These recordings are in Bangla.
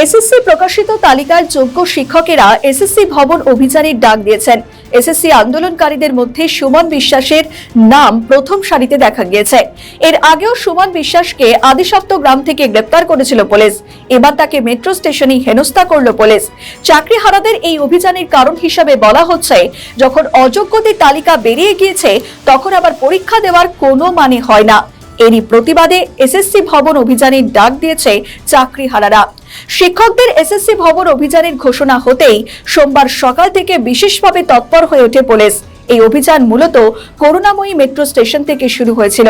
এসএসসি প্রকাশিত তালিকার যোগ্য শিক্ষকেরা এসএসসি ভবন অভিযানের ডাক দিয়েছেন। এসএসসি আন্দোলনকারীদের মধ্যে সুমন বিশ্বাসের নাম প্রথম সারিতে দেখা গিয়েছে। এর আগেও সুমন বিশ্বাসকে আদিসপ্ত গ্রাম থেকে গ্রেপ্তার করেছিল পুলিশ। এবার তাকে মেট্রো স্টেশনে হেনস্থা করল পুলিশ। চাকরিহারাদের এই অভিযানের কারণ হিসাবে বলা হচ্ছে, যখন অযোগ্যদের তালিকা বেরিয়ে গিয়েছে, তখন আবার পরীক্ষা দেওয়ার কোনো মানে হয় না। এরই প্রতিবাদে এসএসসি ভবন অভিযানের ডাক দিয়েছে চাকরিহারারা। শিক্ষকদের এসএসসি ভবন অভিযানের ঘোষণা হতেই সোমবার সকাল থেকে বিশেষভাবে তৎপর হয়ে ওঠে পুলিশ। এই অভিযান মূলত করুণাময়ী মেট্রো স্টেশন থেকে শুরু হয়েছিল।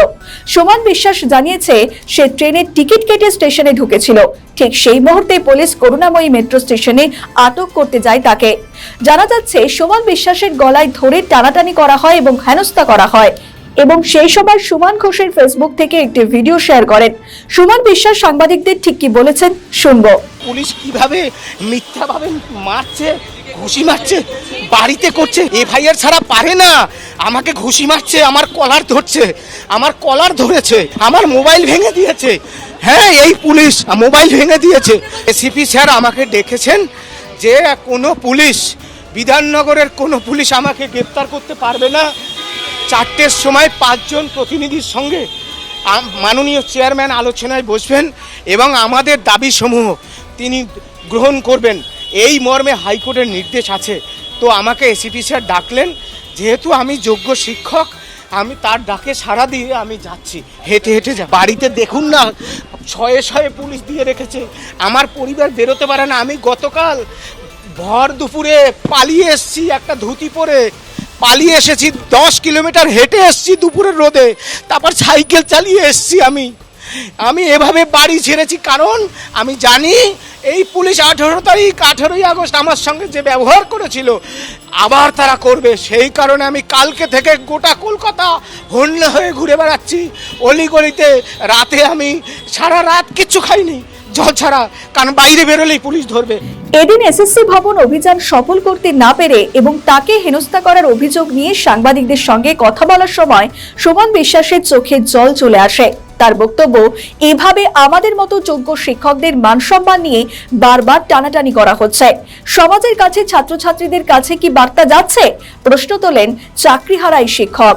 সুমন বিশ্বাস জানিয়েছে, সে ট্রেনের টিকিট কেটে স্টেশনে ঢুকেছিল। ঠিক সেই মুহূর্তে পুলিশ করুণাময়ী মেট্রো স্টেশনে আটক করতে যায় তাকে। জানা যাচ্ছে, সুমন বিশ্বাসের গলায় ধরে টানাটানি করা হয় এবং হেনস্থা করা হয়। এবং সেই সময় সুমন ঘোষের ফেসবুক থেকে একটি ভিডিও শেয়ার করেন। সুমন বিশ্বাস সাংবাদিকদের ঠিক কি বলেছেন শুনব। পুলিশ কীভাবে মিথ্যাভাবে মারছে, ঘুষি মারছে, বাড়িতে করছে, এফআইআর ছাড়া পারে না। আমাকে ঘুষি মারছে, আমার কলার ধরছে, আমার কলার ধরেছে, আমার মোবাইল ভেঙে দিয়েছে। হ্যাঁ এই পুলিশ মোবাইল ভেঙে দিয়েছে। এসিপি স্যার আমাকে ডেকেছেন যে কোনো পুলিশ, বিধাননগরের কোনো পুলিশ আমাকে গ্রেপ্তার করতে পারবে না। চারটের সময় পাঁচজন প্রতিনিধির সঙ্গে মাননীয় চেয়ারম্যান আলোচনায় বসবেন এবং আমাদের দাবিসমূহ তিনি গ্রহণ করবেন। এই মর্মে হাইকোর্টের নির্দেশ আছে। তো আমাকে এসিপি স্যার ডাকলেন, যেহেতু আমি যোগ্য শিক্ষক, আমি তার ডাকে সাড়া দিয়ে আমি যাচ্ছি। হেঁটে হেঁটে যা বাড়িতে দেখুন না, ছয়ে শয়ে পুলিশ দিয়ে রেখেছে। আমার পরিবার বেরোতে পারে না। আমি গতকাল ভর দুপুরে পালিয়ে এসছি একটা ধুতি পরে। পালিয়ে এসেছি, দশ কিলোমিটার হেঁটে এসছি দুপুরের রোদে, তারপর সাইকেল চালিয়ে এসছি আমি। আমি এভাবে বাড়ি ছেড়েছি, কারণ আমি জানি এই পুলিশ আঠেরো তারিখ, আঠেরোই আগস্ট আমার সঙ্গে যে ব্যবহার করেছিল, আবার তারা করবে। সেই কারণে আমি কালকে থেকে গোটা কলকাতা হন্যে হয়ে ঘুরে বেড়াচ্ছি। অলিগলিতে রাতে আমি সারা রাত কিচ্ছু খাইনি। ছাড়া কারণ বাইরে বেরোলেই পুলিশ ধরবে। এদিন এসএসসি ভবন অভিযান সফল করতে না পেরে এবং তাকে হেনস্থা করার অভিযোগ নিয়ে সাংবাদিকদের সঙ্গে কথা বলার সময় সুমন বিশ্বাসের চোখে জল চলে আসে। তার বক্তব্য, এভাবে আমাদের মতো যোগ্য শিক্ষকদের মান সম্মান নিয়ে বারবার টানাটানি করা হচ্ছে। সমাজের কাছে ছাত্রছাত্রীদের কাছে কি বার্তা যাচ্ছে? প্রশ্ন তোলেন চাকরিহারাই শিক্ষক।